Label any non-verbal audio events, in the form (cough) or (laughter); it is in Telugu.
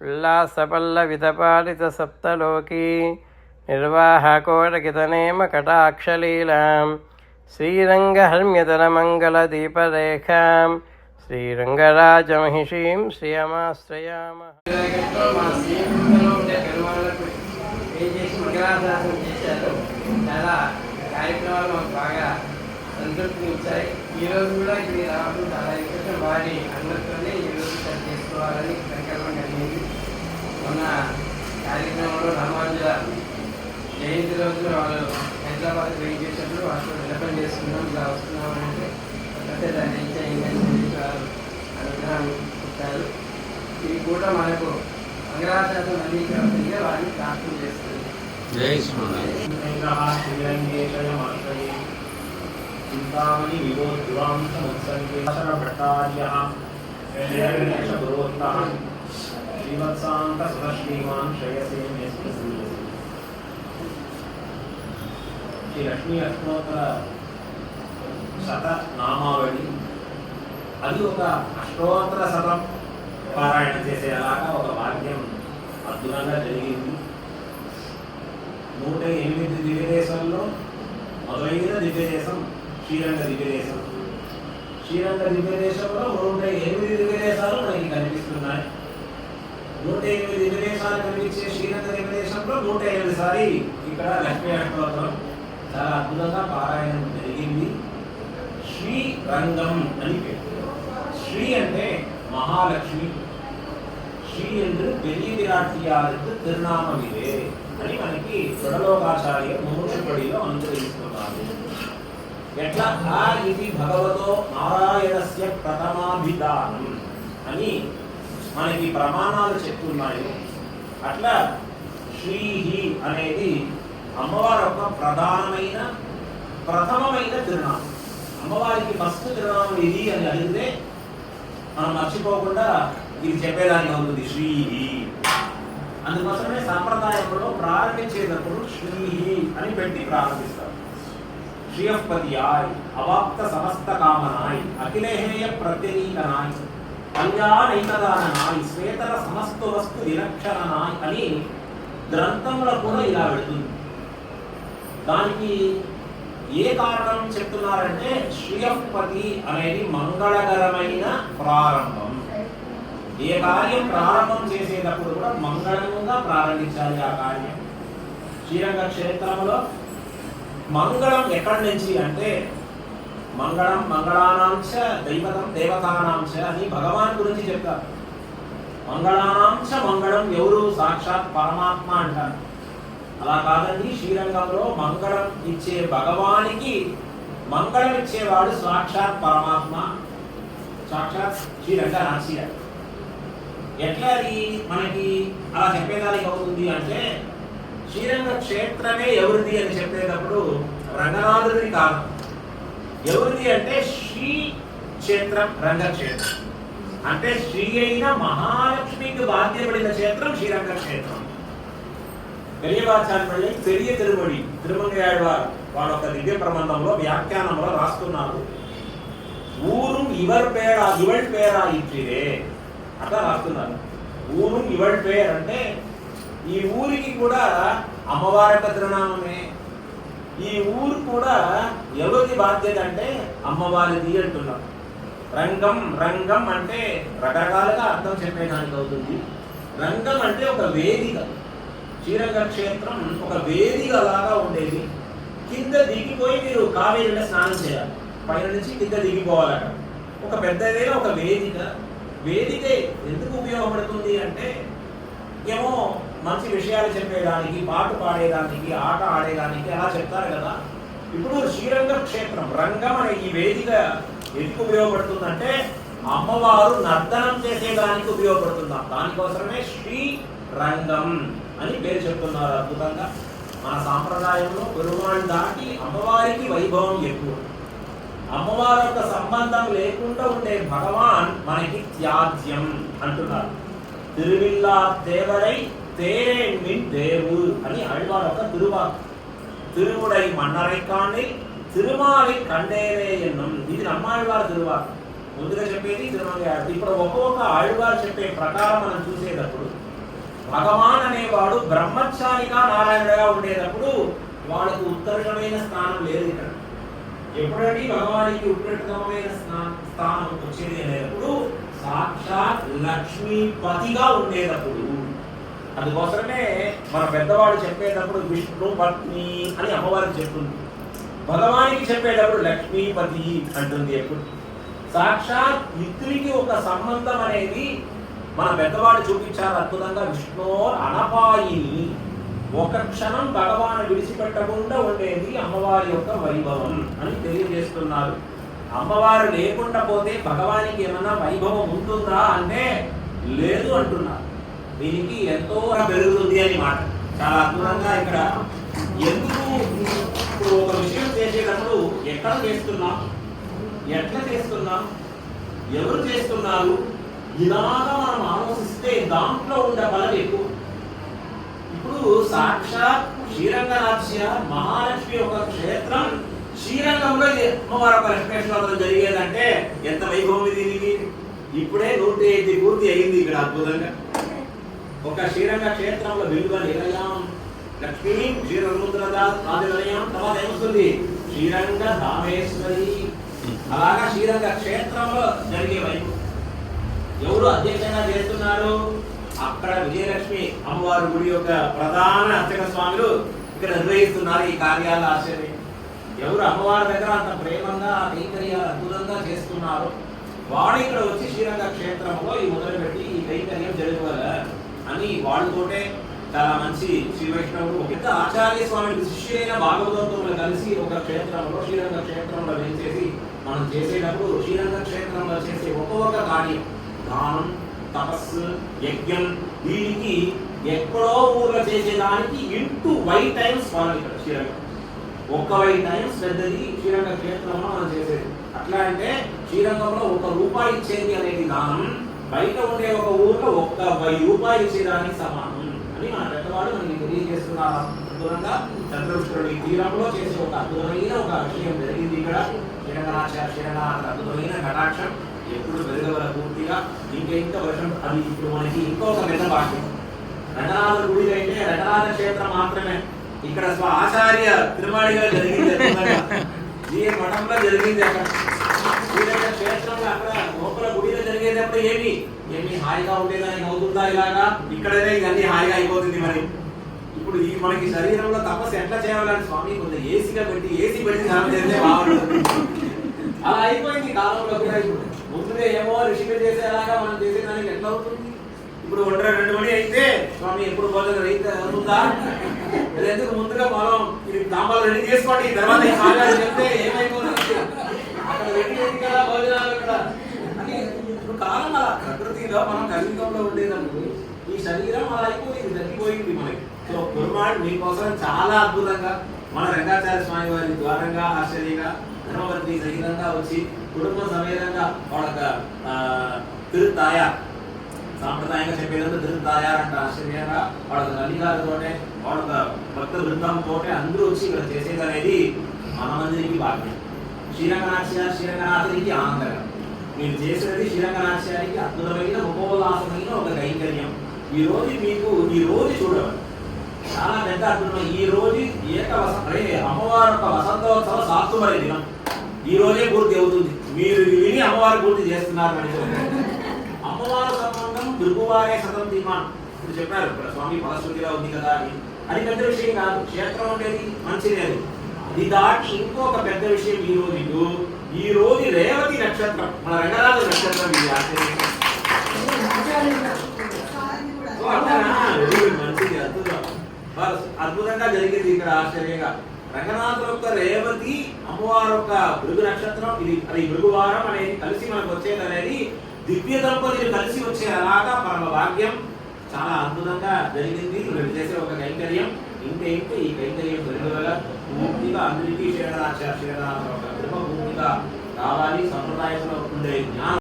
ఉల్లాసపల్లవితపాలిత సప్తలోకీ నిర్వాహకోరకితనేమ కటాక్షలీలాం. శ్రీరంగహర్మ్యతరమంగళదీపరేఖాం శ్రీరంగరాజమహిషీం శ్రీయమాశ్రయామ. కార్యక్రమాలు మాకు బాగా సంతృప్తిని ఇచ్చాయి. ఈరోజు కూడా ఇది రావడం చాలా ఇంట్రెస్ట్ వాడి అందరితోనే ఈరోజు సరి చేసుకోవాలని సంకల్పం మొన్న కార్యక్రమంలో రామానుజుల జయంతి రోజున వాళ్ళు హైదరాబాద్ వెయిట్ చేసినప్పుడు వాళ్ళు విన్నపం చేసుకున్నాం ఇలా వస్తున్నాం అంటే అంటే దాన్ని చేయండి వారు అనుగ్రహం ఇచ్చారు. ఇది కూడా మనకు మంగళాశాసనం అందించవలసిందిగా వారిని ప్రార్థన చేస్తుంది. చింతామణి విభోద్వాంసముత్సర్గేశ్వరభట్టార్యः శ్రీరంగేశగురోత్తः శ్రీవత్సాంత సురశ్రీమాన్ శ్రేయసే శ్రీ లక్ష్మీ అష్టోత్తర శత నామావళి అది ఒక అష్టోత్తర శతం పారాయణ చేసేలాగా ఒక వాక్యం అద్భుతంగా జరిగింది. నూట ఎనిమిది దివ్యదేశాల్లో మొదలైన దివ్యదేశం శ్రీరంగ దివ్యదేశం. శ్రీరంగ దివ్యదేశంలో నూట ఎనిమిది దివ్యదేశాలు మనకి కనిపిస్తున్నాయి. నూట ఎనిమిది దివ్యదేశాలు కనిపించే శ్రీరంగ దివ్యదేశంలో నూట ఎనిమిది సారి ఇక్కడ లక్ష్మీ అష్టోత్తరం చాలా అద్భుతంగా పారాయణం జరిగింది శ్రీరంగం అని పేరు శ్రీ అంటే మహాలక్ష్మి శ్రీ என்று பெரிய விராட்டியாருக்கு திருநாமம் இது అని మనకి సుడలోకాచార్య ముముక్షుపడిలో అనుగ్రహిస్తున్నారు ఎట్లా ఆ ఇది భగవతో నారాయణస్య ప్రథమాభిధానం అని మనకి ప్రమాణాలు చెప్తున్నాయి. అట్లా శ్రీహి అనేది అమ్మవారి యొక్క ప్రధానమైన ప్రథమమైన తిరునామం. అమ్మవారికి ఫస్ట్ తిరునామం ఇది అని అడిగితే మనం మర్చిపోకుండా ఇది చెప్పేదానికి అవుతుంది శ్రీహి. అందుకోసమే సాంప్రదాయంలో ప్రారంభించేటప్పుడు శ్రీహి అని పెట్టి ప్రారంభిస్తారు. శ్రీయపతియాయ్ అవాప్త సమస్త కామనాయ్ అఖిలేహేయ ప్రత్యనీకనాయ్. కళ్యాణైకదానాయ్ శ్వేతర సమస్త వస్తు విలక్షణనాయి అని గ్రంథంలో కూడా ఇలా పెడుతుంది దానికి ఏ కారణం చెప్తున్నారంటే శ్రీయపతి అనేది మంగళకరమైన ప్రారంభం. ఏ కార్యం ప్రారంభం చేసేటప్పుడు కూడా మంగళంగా ప్రారంభించాలి ఆ కార్యం. శ్రీరంగ క్షేత్రంలో మంగళం ఎక్కడి నుంచి అంటే మంగళం మంగళానాంశ దైవతం దేవతానాంశ అని భగవాన్ గురించి చెప్తారు. మంగళానాంశ మంగళం ఎవరు? సాక్షాత్ పరమాత్మ అంటారు. అలా కాదండి శ్రీరంగంలో మంగళం ఇచ్చే భగవానికి మంగళం ఇచ్చేవాడు సాక్షాత్ పరమాత్మ. సాక్షాత్ శ్రీరంగ రాశి ఎట్లా అది మనకి అలా చెప్పేదానికి అవుతుంది అంటే శ్రీరంగ క్షేత్రమే ఎవరిది అని చెప్పేటప్పుడు రంగనాథుడిది కాదు. ఎవరిది అంటే శ్రీ క్షేత్రం రంగక్షేత్రం. అంటే శ్రీ అయిన మహాలక్ష్మికి బాధ్యపడిన క్షేత్రం శ్రీరంగ క్షేత్రం పెరియవాచార్యులు పెరియ తిరుమడి తిరుమంగయాழ்వార్ వాళ్ళ ఒక దివ్య ప్రబంధంలో వ్యాఖ్యానంలో రాస్తున్నారు. ఊరు ఇవర్ పేరా ఇవల్ పేరా ఇచ్చిదే అట్లా రాస్తున్నారు. ఊరు ఇవల్ పేర్ అంటే ఈ ఊరికి కూడా అమ్మవారి యొక్క తిరునామమే. ఈ ఊరు కూడా ఎవరి బాధ్యత అంటే అమ్మవారిది అంటున్నాం. రంగం రంగం అంటే రకరకాలుగా అర్థం చెప్పేదానికి అవుతుంది. రంగం అంటే ఒక వేదిక. శ్రీరంగ క్షేత్రం ఒక వేదిక లాగా ఉండేది. కింద దిగిపోయి మీరు కావేరిలో స్నానం చేయాలి. పైన నుంచి కింద దిగిపోవాలట ఒక పెద్దదే ఒక వేదిక. వేదిక ఎందుకు ఉపయోగపడుతుంది అంటే ఏమో మంచి విషయాలు చెప్పేదానికి పాట పాడేదానికి ఆట ఆడేదానికి అలా చెప్తారు కదా. ఇప్పుడు శ్రీరంగ క్షేత్రం రంగం అనే ఈ వేదిక ఎందుకు ఉపయోగపడుతుందంటే అమ్మవారు నర్తనం చేసేదానికి ఉపయోగపడుతుందా? దానికోసమే శ్రీ రంగం అని పేరు చెప్తున్నారు అద్భుతంగా. మన సాంప్రదాయంలో పెరుమాళ్ దాటి అమ్మవారికి వైభవం ఎక్కువ. అమ్మవారి యొక్క సంబంధం లేకుండా ఉండే భగవాన్ మనకి త్యాజ్యం అంటున్నారు. తిరువిల్లా దేవరై తేరేణ్మిన్ దేవు అని అழ்వార్ యొక్క తిరువాక్ తిరువుడై మన్నరైకాన్ని తిరుమాలి కండేరే ఎన్నం ఇది నమ్మాళ్వారు తిరువాక్ ముందుగా చెప్పేది తిరుమల ఇప్పుడు ఒక్కొక్క ఆళ్వారు చెప్పే ప్రకారం మనం చూసేటప్పుడు భగవాన్ అనేవాడు బ్రహ్మచారిగా నారాయణగా ఉండేటప్పుడు వాళ్ళకు ఉత్తర్గమైన స్థానం లేదు ఇక్కడ ఎప్పుడండి భగవానికి ఉత్కృష్టమైన స్నా- స్థానం వచ్చేది అనేటప్పుడు సాక్షాత్ లక్ష్మీపతిగా ఉండేటప్పుడు అందుకోసమే మన పెద్దవాళ్ళు చెప్పేటప్పుడు విష్ణు పత్ని అని అమ్మవారికి చెప్తుంది. భగవానికి చెప్పేటప్పుడు లక్ష్మీపతి అంటుంది ఎప్పుడు. సాక్షాత్ ఇద్దరికి ఒక సంబంధం అనేది మన పెద్దవాళ్ళు చూపించారు అద్భుతంగా విష్ణు అనపాయిని. ఒక క్షణం భగవాను విడిచిపెట్టకుండా ఉండేది అమ్మవారి యొక్క వైభవం అని తెలియజేస్తున్నారు. అమ్మవారు లేకుండా పోతే భగవానికి ఏమన్నా వైభవం ఉంటుందా అంటే లేదు అంటున్నారు. దీనికి ఎంతో పెరుగుతుంది అని మాట. చాలా అద్భుతంగా ఇక్కడ ఎందుకు ఇప్పుడు ఒక విషయం చేసేటప్పుడు ఎక్కడ చేస్తున్నాం? ఎట్లా చేస్తున్నాం? ఎవరు చేస్తున్నారు? ఇలాగా మనం ఆలోచిస్తే దాంట్లో ఉండే బలం ఎక్కువ. ఇప్పుడు సాక్షాత్ శ్రీరంగనాథ్య మహాలక్ష్మి ఒక క్షేత్రం శ్రీరంగంలో ఇది అమ్మవారి ఒక లక్ష్మేశ్వరం జరిగేదంటే ఎంత వైభవం దీనికి? ఇప్పుడే నూట ఎనిమిది పూర్తి అయింది ఇక్కడ అద్భుతంగా. ఒక శ్రీరంగ క్షేత్రంలో విలువ నిలయం లక్ష్మీ నిలయం తర్వాత ఏమొస్తుంది శ్రీరంగ రామేశ్వరి అలాగా శ్రీరంగ క్షేత్రంలో జరిగే వైపు ఎవరు అధ్యక్షంగా చేస్తున్నారు అక్కడ విజయలక్ష్మి అమ్మవారి గుడి యొక్క ప్రధాన అర్చక స్వాములు ఇక్కడ నిర్వహిస్తున్నారు ఈ కార్యాల ఆశ్చర్యం ఎవరు అమ్మవారి దగ్గర అంత ప్రేమంగా ఆ కైంకర్యాలు అద్భుతంగా చేస్తున్నారు వాడు ఇక్కడ వచ్చి శ్రీరంగ క్షేత్రంలో ఈ మొదలుపెట్టి ఈ కైంకర్యం జరగవల అని వాళ్ళతోటే చాలా మంచి శ్రీ వైష్ణవుడు పెద్ద ఆచార్య స్వామి శిష్యులైన భాగవతంతో కలిసి ఒక క్షేత్రంలో శ్రీరంగ క్షేత్రంలో వేసేసి మనం చేసేటప్పుడు శ్రీరంగ క్షేత్రంలో చేసే ఒక్కొక్క కార్యం. దానం తపస్సు యజ్ఞం దీనికి ఎక్కడో ఊర్లో చేసేదానికి ఇంటూ వై టైమ్స్ మనం ఇక్కడ శ్రీరంగం. ఒక్క వై టైమ్స్ పెద్దది శ్రీరంగ క్షేత్రంలో మనం చేసేది. అట్లా అంటే శ్రీరంగంలో ఒక రూపాయి ఇచ్చేది అనేది దానం బయట ఉండే ఒక ఊర్లో ఒక్క వెయ్యి రూపాయలు ఇచ్చేదానికి సమానం. అని మన పెద్దవాళ్ళు మనకి తెలియజేస్తున్నారు అద్భుతంగా చంద్రపుష్కరుడి తీరంలో చేసే ఒక అద్భుతమైన ఒక విషయం జరిగింది ఇక్కడ. శ్రీరంగనాచార్య శ్రీరంగనాథ అద్భుతమైన కటాక్షం ఎప్పుడు పెరగవల పూర్తిగా. ఇంకా ఇంకా వర్షం అది ఇప్పుడు మనకి ఇంకొక పెద్ద భాష్యం రంగనాథ గుడి అయితే రంగనాథ క్షేత్రం మాత్రమే. ఇక్కడ స్వ ఆచార్య తిరుమాళి గారు జరిగింది (laughs) మఠంలో జరిగింది అక్కడ. శ్రీరంగ క్షేత్రంలో అక్కడ లోపల గుడిలో జరిగేటప్పుడు ఏమి? ఏమి హాయిగా ఉండేదానికి అవుతుందా ఇలాగా? ఇక్కడనే ఇవన్నీ హాయిగా అయిపోతుంది మరి. ఇప్పుడు ఈ మనకి శరీరంలో తపస్సు ఎట్లా చేయాలని స్వామి కొంచెం ఏసీగా పెట్టి ఏసీ పెట్టి ధ్యానం చేస్తే బాగుంటుంది అలా అయిపోయింది కాలంలో కూడా ఇప్పుడు. ముందుగా ఏమో ఋషిక చేసేలాగా మనం చేసేదానికి ఎట్లా అవుతుంది? ఇప్పుడు ఒంటరి రెండు మణి అయితే స్వామి ఎప్పుడు భోజనం రైతు అవుతుందా? ఎందుకు ముందుగా మనం ఇది తాంబాలు రెడీ చేసుకోండి తర్వాత చెప్తే ఏమైపోతుంది? చాలా భోజనాలు అక్కడ అని కాలం అలా ప్రకృతిలో మనం కలియుగంలో ఉండేటప్పుడు ఈ శరీరం అలా అయిపోయింది తగ్గిపోయింది మనకి. సో కుర్మాడ్ మీకోసం చాలా అద్భుతంగా మన రంగాచార్య స్వామి వారి ద్వారంగా ఆశ్చర్యంగా ధర్మవర్తి సహితంగా వచ్చి కుటుంబ సమేతంగా వాళ్ళ తిరుతాయ సాంప్రదాయంగా చెప్పేదంటే తిరుతాయారు అంట ఆశ్చర్యంగా వాళ్ళ తల్లిగారితోటే వాళ్ళ భక్త బృందంతో అందరూ వచ్చి ఇక్కడ చేసేది అనేది మనమందరికి భాగ్యం. శ్రీరంగనాథ్య శ్రీరంగనాథునికి ఆనందకరం మీరు చేసినది శ్రీరంగనాథ్యానికి అద్భుతమైన ఉపోల్లాసమైన ఒక కైంకర్యం. ఈ రోజు మీకు ఈ రోజు చూడవచ్చు చాలా పెద్ద అద్భుతం ఈ రోజు ఏక వస అమ్మవారి యొక్క వసంతోత్సవ సాత్తుమరి దినం. ఈ రోజే పూర్తి అవుతుంది. మీరు విని అమ్మవారు పూర్తి చేస్తున్నారు మనిషి అమ్మవారి సంబంధం భృగువారే సతం ధీమాన్ ఇప్పుడు చెప్పారు ఇక్కడ స్వామి ఫలశ్రుతిగా ఉంది కదా అని. అది పెద్ద విషయం కాదు. క్షేత్రం అనేది మంచి లేదు ఇది దాటి ఇంకొక పెద్ద విషయం ఈ రోజు ఇటు. ఈ రోజు రేవతి నక్షత్రం మన రంగరాజు నక్షత్రం ఇది ఆశ్చర్యం. మంచిది అద్భుతం. అద్భుతంగా జరిగింది ఇక్కడ ఆశ్చర్యంగా. రంగనాథుల యొక్క రేవతి అమ్మవారి యొక్క భృగు నక్షత్రం ఇది అది భృగువారం అనేది కలిసి మనకు వచ్చేది అనేది దివ్య దంపతులు కలిసి వచ్చే అలాగా పరమ భాగ్యం. చాలా అద్భుతంగా జరిగింది. వీళ్ళు చేసే ఒక కైంకర్యం. ఇంకేంటి? ఈ కైంకర్యం జరగగల పూర్తిగా అందరికీ శ్రీనాథ శ్రీనాథ ఒక కృప పూర్తిగా కావాలి సంప్రదాయంలో ఉండే జ్ఞానం.